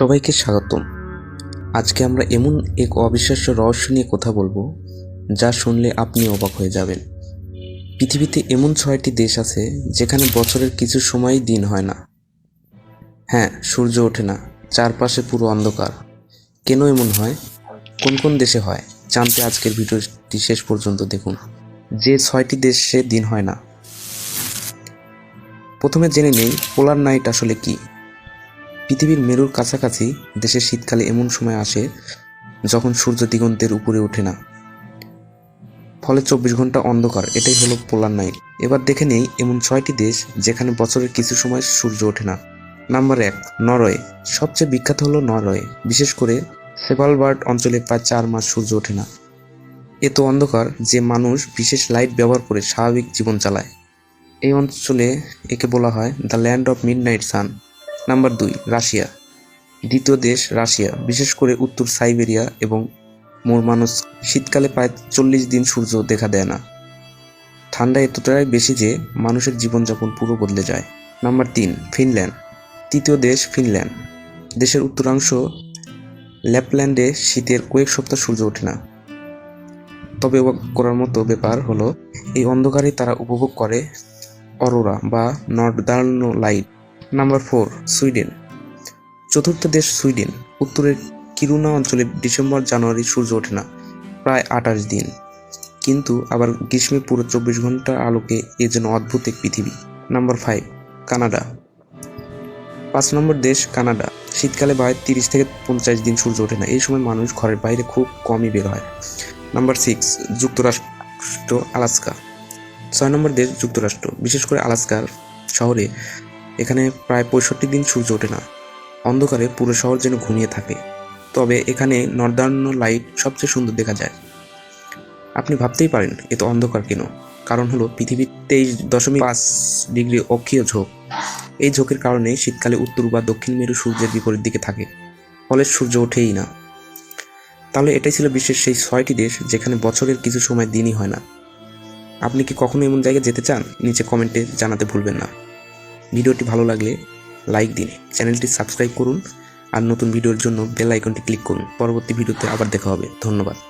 সবাইকে স্বাগতম। আজকে আমরা এমন এক অবিশ্বাস্য রহস্য নিয়ে কথা বলব, যা শুনলে আপনি অবাক হয়ে যাবেন। পৃথিবীতে এমন ছয়টি দেশ আছে, যেখানে বছরের কিছু সময়ই দিন হয় না। হ্যাঁ সূর্য ওঠে না, চারপাশে পুরো অন্ধকার। কেন এমন হয়? কোন কোন দেশে হয়? জানতে আজকের ভিডিওটি শেষ পর্যন্ত দেখুন। যে ছয়টি দেশে দিন হয় না। প্রথমে জেনে নেই, পোলার নাইট আসলে কি? পৃথিবীর মেরুর কাছাকাছি দেশের শীতকালে এমন সময় আসে যখন সূর্য দিগন্তের উপরে ওঠে না। ফলে চব্বিশ ঘণ্টা অন্ধকার, এটাই হলো পোলার নাইট। এবার দেখে নেই, এমন ছয়টি দেশ যেখানে বছরের কিছু সময় সূর্য ওঠে না। নাম্বার এক, নরওয়ে। সবচেয়ে বিখ্যাত হলো নরওয়ে। বিশেষ করে সেভালবার্ড অঞ্চলে প্রায় চার মাস সূর্য ওঠে না। এত অন্ধকার যে মানুষ বিশেষ লাইট ব্যবহার করে স্বাভাবিক জীবন চালায়। এই অঞ্চলে একে বলা হয় the land of midnight sun. Number দুই, রাশিয়া। দ্বিতীয় দেশ, রাশিয়া, বিশেষ করে উত্তর সাইবেরিয়া এবং মোরমানস শীতকালে প্রায় চল্লিশ দিন সূর্য দেখা দেয় না। ঠান্ডা এতটাই বেশি যে মানুষের জীবনযাপন পুরো বদলে যায়। নাম্বার তিন, ফিনল্যান্ড। তৃতীয় দেশ, ফিনল্যান্ড। দেশের উত্তরাংশ ল্যাপল্যান্ডে শীতের কয়েক সপ্তাহ সূর্য ওঠে না। তবে করার মতো ব্যাপার হলো, এই অন্ধকারে তারা উপভোগ করে অরোরা বা northern light. Number four, Sweden. চতুর্থ দেশ সুইডেন। উত্তরের কিরুনা অঞ্চলে ডিসেম্বর, জানুয়ারি সূর্য ওঠে না, প্রায় আঠাশ দিন। কিন্তু আবার গ্রীষ্মে পুরো চব্বিশ ঘণ্টা আলোকে এ যেন অদ্ভুত এক পৃথিবী। Number five, Canada. পাঁচ নম্বর দেশ, কানাডা। শীতকালে প্রায় তিরিশ থেকে পঞ্চাশ দিন সূর্য ওঠে না। এই সময় মানুষ ঘরের বাইরে খুব কমই বের হয়। নাম্বার সিক্স, যুক্তরাষ্ট্র, আলাস্কা। ছয় নম্বর দেশ, যুক্তরাষ্ট্র। বিশেষ করে আলাস্কার শহরে এখানে প্রায় পঁয়ষট্টি দিন সূর্য ওঠে না। অন্ধকারে পুরো শহর যেন ঘুমিয়ে থাকে। তবে এখানে নর্দার্ন লাইট সবচেয়ে সুন্দর দেখা যায়। আপনি ভাবতেই পারেন, এ তো অন্ধকার কেন? কারণ হলো পৃথিবীর তেইশ দশমিক পাঁচ ডিগ্রি অক্ষীয় ঝোঁক। এই ঝোঁকের কারণে শীতকালে উত্তর বা দক্ষিণ মেরু সূর্যের বিপরীত দিকে থাকে, ফলে সূর্য ওঠেই না। তাহলে এটাই ছিল বিশ্বের সেই ছয়টি দেশ যেখানে বছরের কিছু সময় দিনই হয় না। আপনি কি কখনো এমন জায়গায় যেতে চান? নিচে কমেন্টে জানাতে ভুলবেন না। ভিডিওটি ভালো লাগলে লাইক দিন, চ্যানেলটি সাবস্ক্রাইব করুন, আর নতুন ভিডিওর জন্য বেল আইকনটি ক্লিক করুন। পরবর্তী ভিডিওতে আবার দেখা হবে। ধন্যবাদ।